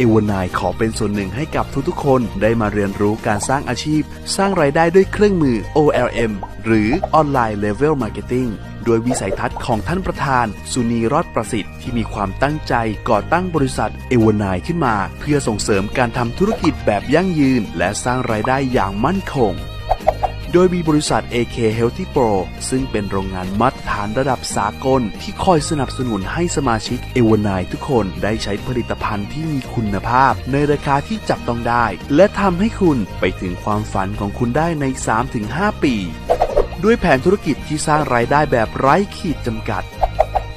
เอวานายขอเป็นส่วนหนึ่งให้กับทุกๆ คนได้มาเรียนรู้การสร้างอาชีพ สร้างรายได้ด้วยเครื่องมือ OLM หรือ Online Level Marketing โดยวิสัยทัศน์ของท่านประธาน สุนีรอดประสิทธิ์ที่มีความตั้งใจก่อตั้งบริษัทเอวานายขึ้นมา เพื่อส่งเสริมการทำธุรกิจแบบยั่งยืน และสร้างรายได้อย่างมั่นคง โดยมีบริษัท AK Healthy Pro ซึ่งเป็นโรงงานมาตรฐานระดับสากล ที่คอยสนับสนุนให้สมาชิกเอวานายทุกคนได้ใช้ผลิตภัณฑ์ที่มีคุณภาพ ในราคาที่จับต้องได้ และทำให้คุณไปถึงความฝันของคุณได้ใน 3-5 ปี ด้วยแผนธุรกิจที่สร้างรายได้แบบไร้ขีดจำกัด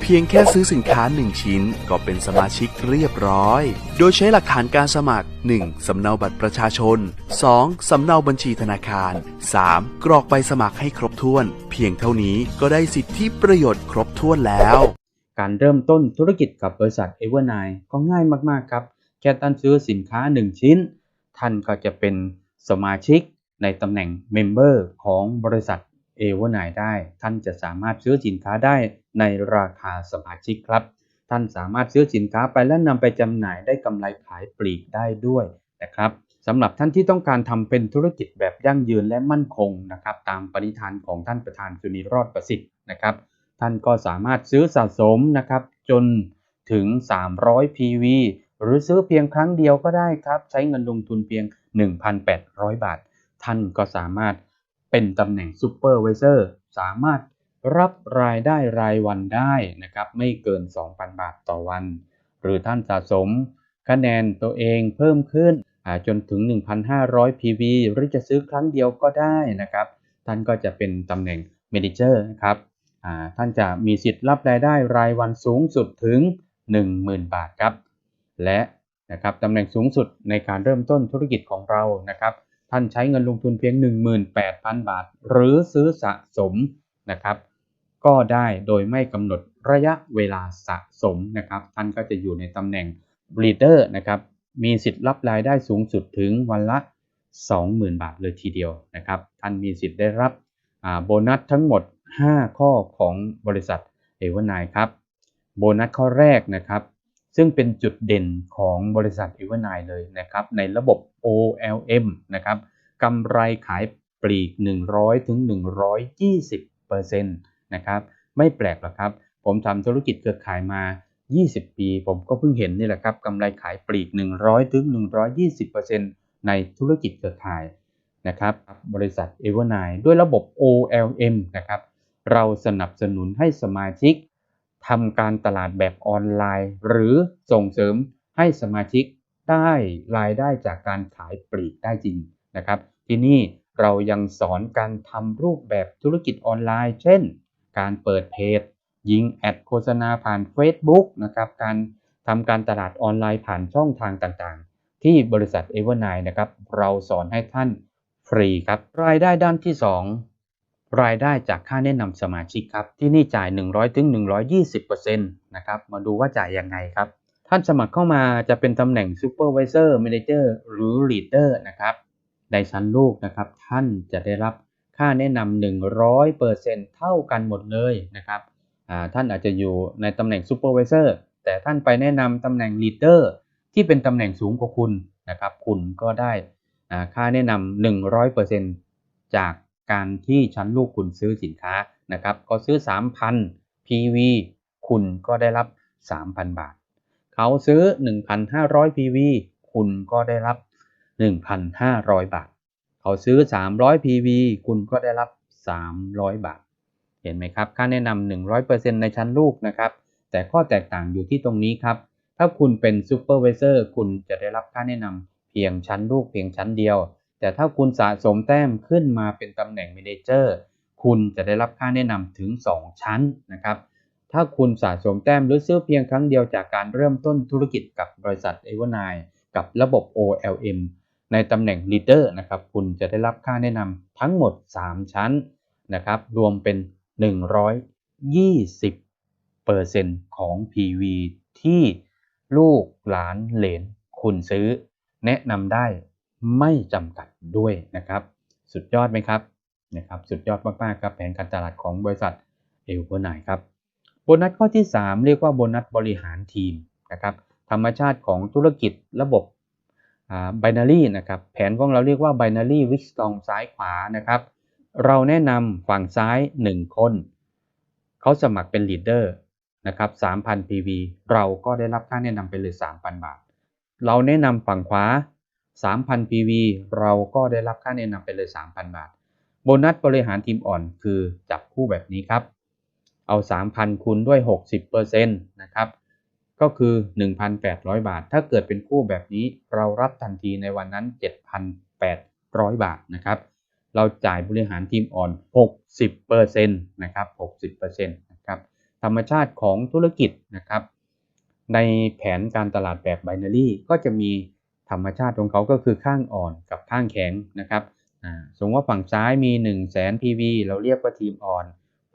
เพียงแค่ซื้อสินค้า 1 ชิ้น ก็เป็นสมาชิกเรียบร้อย โดยใช้หลักฐานการสมัคร 1. สำเนาบัตรประชาชน 2. สำเนาบัญชีธนาคาร 3. กรอกใบสมัครให้ครบถ้วน เพียงเท่านี้ก็ได้สิทธิประโยชน์ครบถ้วนแล้ว การเริ่มต้นธุรกิจกับบริษัท e v e r n i ก็ง่ายมาก ๆ ครับ แค่ท่านซื้อสินค้า 1 ชิ้น ท่านก็จะเป็นสมาชิกในตำแหน่ง Member ของบริษัท e v e r n i ได้ ท่านจะสามารถซื้อสินค้าได้ในราคาสมาชิกครับ ท่านสามารถซื้อสินค้าไปและนำไปจำหน่ายได้กำไรขายปลีกได้ด้วยนะครับสำหรับท่านที่ต้องการทำเป็นธุรกิจแบบยั่งยืนและมั่นคงนะครับตามปณิธานของท่านประธานสุนีรอดประสิทธิ์นะครับท่านก็สามารถซื้อสะสมนะครับจนถึง 300 PV หรือซื้อเพียงครั้งเดียวก็ได้ครับ ใช้เงินลงทุนเพียง 1,800 บาท ท่านก็สามารถ เป็นตำแหน่งซูเปอร์ไวเซอร์สามารถรับรายได้รายวันได้นะครับไม่เกิน 2,000 บาทต่อวัน หรือท่านสะสม คะแนนตัวเองเพิ่มขึ้นจนถึง 1,500 PV หรือจะซื้อครั้งเดียวก็ได้นะครับ ท่านก็จะเป็นตำแหน่ง Manager นะครับท่านจะมีสิทธิ์รับรายได้รายวันสูงสุดถึง 10,000 บาทครับ และนะครับตำแหน่งสูงสุดในการเริ่มต้นธุรกิจของเรานะครับ ท่านใช้เงินลงทุนเพียง 18,000 บาท หรือซื้อสะสมนะครับ ก็ได้โดยไม่กำหนดระยะเวลาสะสมนะครับ ท่านก็จะอยู่ในตำแหน่ง Leader นะครับ มีสิทธิ์รับรายได้สูงสุดถึงวันละ 20,000 บาทเลยทีเดียวนะครับ ท่านมีสิทธิ์ได้รับโบนัสทั้งหมด 5 ข้อของบริษัทเอเวอร์ไนครับ โบนัสข้อแรกนะครับ ซึ่งเป็นจุดเด่นของบริษัทเอเวอร์ไนเลยนะครับ ในระบบ OLM นะครับ กำไรขายปลีก 100ถึง120%นะครับไม่แปลกหรอกครับ ผมทำธุรกิจเครือข่ายมา 20 ปี ผมก็เพิ่งเห็นนี่แหละครับกำไรขายปลีก 100ถึง120%ในธุรกิจเครือข่ายนะครับบริษัท e v e r n i ด้วยระบบ OLM นะครับเราสนับสนุนให้สมาชิกทำการตลาดแบบออนไลน์ หรือส่งเสริมให้สมาชิกได้รายได้จากการขายปลีกได้จริงนะครับ ที่นี่เรายังสอนการทำรูปแบบธุรกิจออนไลน์ เช่น การเปิดเพจ ยิงแอดโฆษณาผ่าน Facebook นะครับ การทำการตลาดออนไลน์ผ่านช่องทางต่างๆ ที่บริษัท e v e r n i นะครับ เราสอนให้ท่านฟรีครับ รายได้ด้านที่ 2 รายได้จากค่าแนะนำสมาชิกครับ ที่นี่จ่าย 100ถึง120%นะครับ มาดูว่าจ่ายยังไงครับ ท่านสมัครเข้ามาจะเป็นตำแหน่ง Supervisor Manager หรือ Leader นะครับ ในชั้นลูกนะครับ ท่านจะได้รับค่าแนะนำ100%เท่ากันหมดเลยนะครับท่านอาจจะอยู่ในตำแหน่ง Supervisor แต่ท่านไปแนะนำตำแหน่ง Leader ที่เป็นตำแหน่งสูงกว่าคุณนะครับ คุณก็ได้ค่าแนะนำ100%จากการที่ชั้นลูกคุณซื้อสินค้านะครับก็ซื้อ 3,000 PV คุณก็ได้รับ 3,000 บาท เขาซื้อ 1,500 PV คุณก็ได้รับ 1,500 บาท เขาซื้อ 300 PV คุณก็ได้รับ 300 บาท เห็นไหมครับ ค่าแนะนำ100%ในชั้นลูกนะครับ แต่ข้อแตกต่างอยู่ที่ตรงนี้ครับ ถ้าคุณเป็นซูเปอร์วิเซอร์คุณจะได้รับค่าแนะนำเพียงชั้นลูกเพียงชั้นเดียว แต่ถ้าคุณสะสมแต้มขึ้นมาเป็นตำแหน่ง Manager คุณจะได้รับค่าแนะนำถึง 2 ชั้นนะครับถ้าคุณสะสมแต้มหรือซื้อเพียงครั้งเดียวจากการเริ่มต้นธุรกิจกับบริษัท e v e r n i กับระบบ OLM ในตำแหน่ง Leader นะครับคุณจะได้รับค่าแนะนำทั้งหมด 3 ชั้นนะครับรวมเป็น 120%ของ PV ที่ลูกหลานเหลนคุณซื้อ แนะนำได้ไม่จำกัดด้วยนะครับ สุดยอดไหมครับนะครับสุดยอดมากๆครับแผนการตลาดของบริษัทเอลเวอร์ไนครับโบนัสข้อที่ 3 เรียกว่าโบนัสบริหารทีมนะครับธรรมชาติของธุรกิจระบบ binary นะครับ แผนของเราเรียกว่า binary w i x t o n ซ้ายขวานะครับ เราแนะนำฝั่งซ้าย 1 คน เขาสมัครเป็น leader นะครับ 3,000 PV เราก็ได้รับค่าแนะนำไปเลย 3,000 บาท เราแนะนำฝั่งขวา 3,000 PV เราก็ได้รับค่าแนะนำไปเลย 3,000 บาท โบนัสบริหารทีมอ่อนคือจับคู่แบบนี้ครับ เอา 3,000 คูณด้วย 60%นะครับ ก็คือ 1,800 บาท ถ้าเกิดเป็นคู่แบบนี้เรารับทันทีในวันนั้น 7,800 บาทนะครับ เราจ่ายบริหารทีมอ่อน 60%นะครับ 60%นะครับ ธรรมชาติของธุรกิจนะครับ ในแผนการตลาดแบบ binary ก็จะมีธรรมชาติของเขาก็คือข้างอ่อนกับข้างแข็งนะครับสมมติว่าฝั่งซ้ายมี 1 0 0 0 0แสน PV เราเรียกว่าทีมอ่อน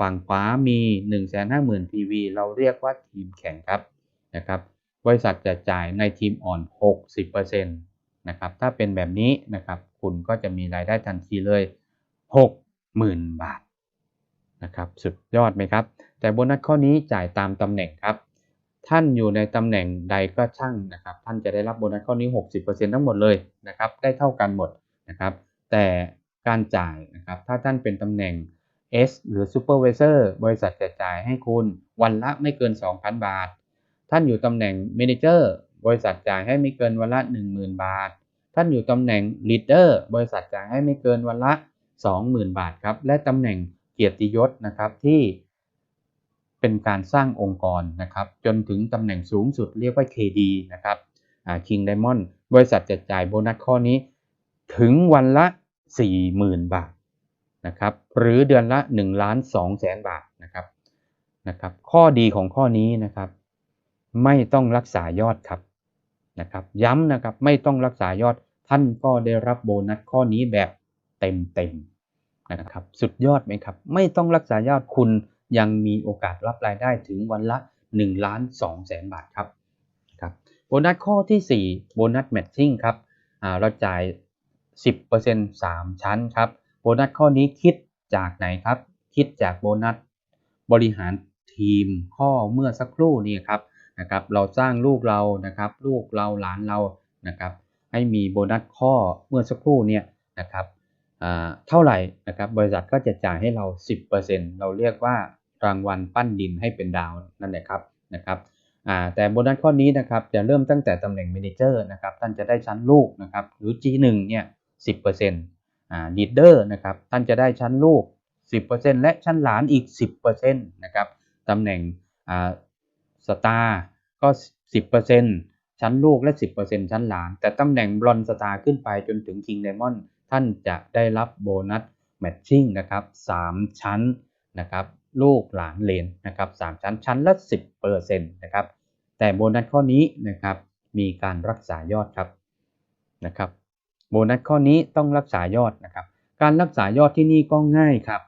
ฝั่งขวามี 1 5 0 0 0 0 PV เราเรียกว่าทีมแข็งครับ นะครับบริษัทจะจ่ายในทีมอ่อน 60%นะครับถ้าเป็นแบบนี้นะครับคุณก็จะมีรายได้ทันทีเลย 60,000 บาทนะครับสุดยอดไหมครับ แต่โบนัสข้อนี้จ่ายตามตำแหน่งครับ ท่านอยู่ในตำแหน่งใดก็ช่างนะครับ ท่านจะได้รับโบนัสข้อนี้ 60%ทั้งหมดเลยนะครับได้เท่ากันหมดนะครับ แต่การจ่ายนะครับถ้าท่านเป็นตำแหน่ง S หรือ Supervisor บริษัทจะจ่ายให้คุณวันละไม่เกิน 2,000 บาท ท่านอยู่ตำแหน่ง Manager บริษัทจ่ายให้ไม่เกินวันละ 10,000 บาท ท่านอยู่ตำแหน่ง Leader บริษัทจ่ายให้ไม่เกินวันละ 20,000 บาทครับ และตำแหน่งเกียรติยศนะครับที่เป็นการสร้างองค์กรนะครับ จนถึงตำแหน่งสูงสุดเรียกว่า KD นะครับอ่า King Diamond บริษัทจะจ่ายโบนัสข้อนี้ถึงวันละ 40,000 บาทนะครับหรือเดือนละ1ล้าน2แสนบาทนะครับนะครับข้อดีของข้อนี้นะครับ ไม่ต้องรักษายอดครับนะครับ ย้ำนะครับไม่ต้องรักษายอดท่านก็ได้รับโบนัสข้อนี้แบบเต็มๆนะครับ สุดยอดไหมครับ ไม่ต้องรักษายอดคุณยังมีโอกาสรับรายได้ถึงวันละ1ล้าน2แสนบาทครับครับโบนัสข้อที่ 4 โบนัสแมทชิ่งครับอ่าเราจ่าย 10% 3 ชั้นครับโบนัสข้อนี้คิดจากไหนครับ คิดจากโบนัสบริหารทีมข้อเมื่อสักครู่นี้ครับ นะครับเราสร้างลูกเรานะครับลูกเราหลานเรานะครับให้มีโบนัสข้อเมื่อสักครู่เนี่ยนะครับอ่าเท่าไหร่นะครับบริษัทก็จะจ่ายให้เรา 10%เราเรียกว่ารางวัลปั้นดินให้เป็นดาวนั่นแหละครับนะครับแต่โบนัสข้อนี้นะครับจะเริ่มตั้งแต่ตำแหน่ง Manager นะครับท่านจะได้ชั้นลูกนะครับหรือ G1 เนี่ย10%อ่า leader นะครับท่านจะได้ชั้นลูก 10%และชั้นหลานอีก 10%นะครับตำแหน่ง สตาร์ก็ 10%ชั้นลูกและ 10%ชั้นหลาน แต่ตำแหน่งบรอนสตาร์ขึ้นไปจนถึง King Diamond ท่านจะได้รับโบนัสแมทชิ่งนะครับ 3 ชั้นนะครับลูกหลานเลนนะครับ3ชั้นชั้นละ 10%นะครับแต่โบนัสข้อนี้นะครับมีการรักษายอดครับนะครับโบนัสข้อนี้ต้องรักษายอดนะครับ การรักษายอดที่นี่ก็ง่ายครับ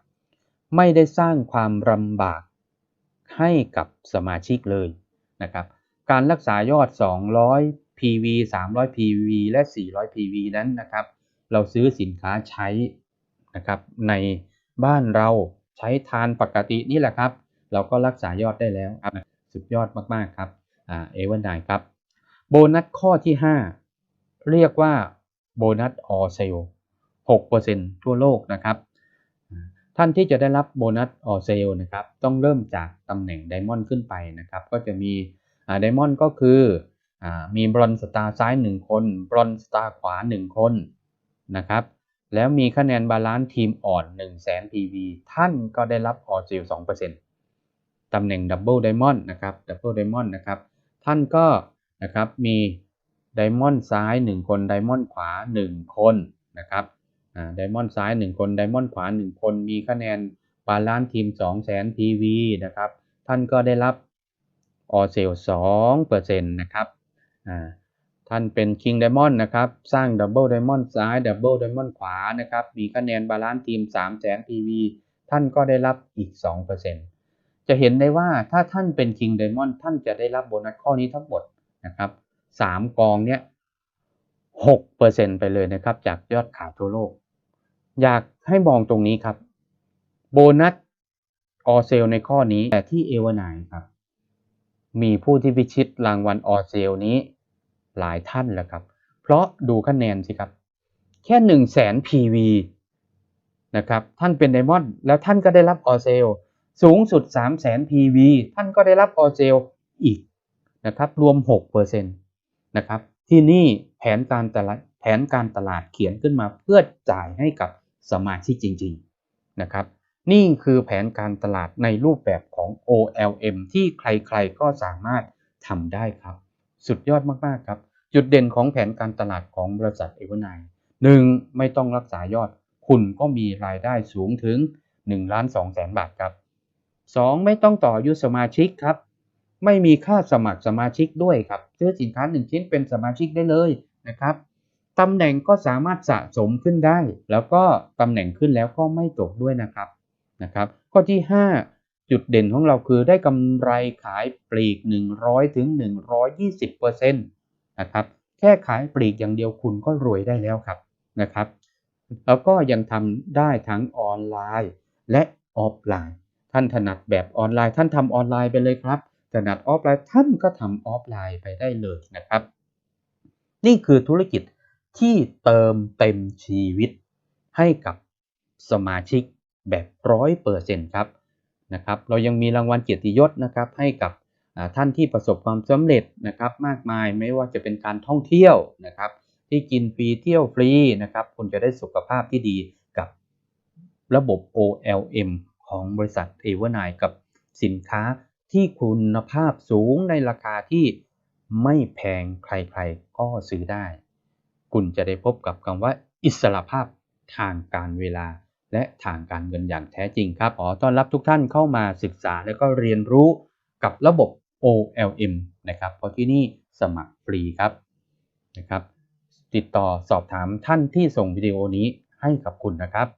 ไม่ได้สร้างความลำบาก ให้กับสมาชิกเลยนะครับ การรักษายอด 200 PV 300 PV และ 400 PV นั้นนะครับ เราซื้อสินค้าใช้นะครับ ในบ้านเราใช้ทานปกตินี่แหละครับ เราก็รักษายอดได้แล้วครับสุดยอดมาก ๆ ครับอ่าเอวันไดครับโบนัสข้อที่ 5 เรียกว่าโบนัสออเซล6%ทั่วโลกนะครับ ท่านที่จะได้รับโบนัสออเซลนะครับต้องเริ่มจากตำแหน่งไดมอนด์ขึ้นไปนะครับก็จะมีไดมอนด์ก็คืออามีบรอนสตาร์ซ้าย 1 คน บรอนสตาร์ขวา 1 คนนะครับแล้วมีคะแนนบาลานซ์ทีมอ่อน 1 0 0 0 0แสน PV ท่านก็ได้รับออเซล2%ตำแหน่งดับเบิลไดมอนด์นะครับดับเบิลไดมอนด์นะครับท่านก็นะครับมีไดมอนด์ซ้าย 1 คนไดมอนด์ขวา 1 คนนะครับ ไดมอนด์ซ้าย 1 คนไดมอนด์ขวา 1 คน มีคะแนนบาลานซ์ทีม 2 0 0 0 0 0 PV นะครับ ท่านก็ได้รับออเซล2%นะครับท่านเป็น King Diamond นะครับ สร้างดับเบิลไดมอนด์ซ้ายดับเบิลไดมอนด์ขวานะครับ มีคะแนนบาลานซ์ทีม 3 0 0 0 0 0 PV ท่านก็ได้รับอีก 2%จะเห็นได้ว่าถ้าท่านเป็น King Diamond ท่านจะได้รับโบนัสข้อนี้ทั้งหมดนะครับสามกองเนี้ยหกเปอร์เซ็นไปเลยนะครับจากยอดขายทั่วโลก อยากให้มองตรงนี้ครับ โบนัสออเซลในข้อนี้แต่ที่เอวานายครับ มีผู้ที่พิชิตรางวัลออเซลนี้หลายท่านแล้วครับ เพราะดูคะแนนสิครับ แค่1 0 0 0 0แสน PV นะครับท่านเป็นไดมอนด์แล้วท่านก็ได้รับออเซลสูงสุด 3 0 0 0 0 0 PV ท่านก็ได้รับออเซลอีกนะครับรวม6%นะครับที่นี่แผนการตลาดแผนการตลาดเขียนขึ้นมาเพื่อจ่ายให้กับ สมาชิกจริงๆนะครับนี่คือแผนการตลาดในรูปแบบของ OLM ที่ใครๆก็สามารถทำได้ครับ สุดยอดมากๆครับ จุดเด่นของแผนการตลาดของบริษัทเอเวอร์ไนหนึ่งไม่ต้องรักษายอด คุณก็มีรายได้สูงถึง1ล้าน2แสนบาทครับ 2. ไม่ต้องต่ออยุสมาชิกครับ ไม่มีค่าสมัครสมาชิกด้วยครับ ซื้อสินค้า 1 ชิ้นเป็นสมาชิกได้เลยนะครับ ตำแหน่งก็สามารถสะสมขึ้นได้ แล้วก็ตำแหน่งขึ้นแล้วก็ไม่ตกด้วยนะครับนะครับ ข้อที่ 5 จุดเด่นของเราคือได้กำไรขายปลีก 100ถึง120%นะครับแค่ขายปลีกอย่างเดียวคุณก็รวยได้แล้วครับนะครับ แล้วก็ยังทำได้ทั้งออนไลน์และออฟไลน์ ท่านถนัดแบบออนไลน์ ท่านทำออนไลน์ไปเลยครับ ถนัดออฟไลน์ท่านก็ทำออฟไลน์ไปได้เลยนะครับ นี่คือธุรกิจ ที่เติมเต็มชีวิตให้กับสมาชิกแบบร้อยเปอร์เซ็นต์ครับนะครับ เรายังมีรางวัลเกียรติยศนะครับให้กับท่านที่ประสบความสำเร็จนะครับมากมายไม่ว่าจะเป็นการท่องเที่ยวนะครับที่กินฟรีเที่ยวฟรีนะครับคุณจะได้สุขภาพที่ดีกับระบบ OLM ของบริษัทเอเวอร์ไนกับสินค้าที่คุณภาพสูงในราคาที่ไม่แพงใครๆก็ซื้อได้ คุณจะได้พบกับคำว่าอิสระภาพทางการเวลา และทางการเงินอย่างแท้จริงครับขอต้อนรับทุกท่านเข้ามาศึกษาและก็เรียนรู้กับระบบ OLM นะครับเพราะที่นี่สมัครฟรีครับนะครับ ติดต่อสอบถามท่านที่ส่งวิดีโอนี้ให้กับคุณนะครับ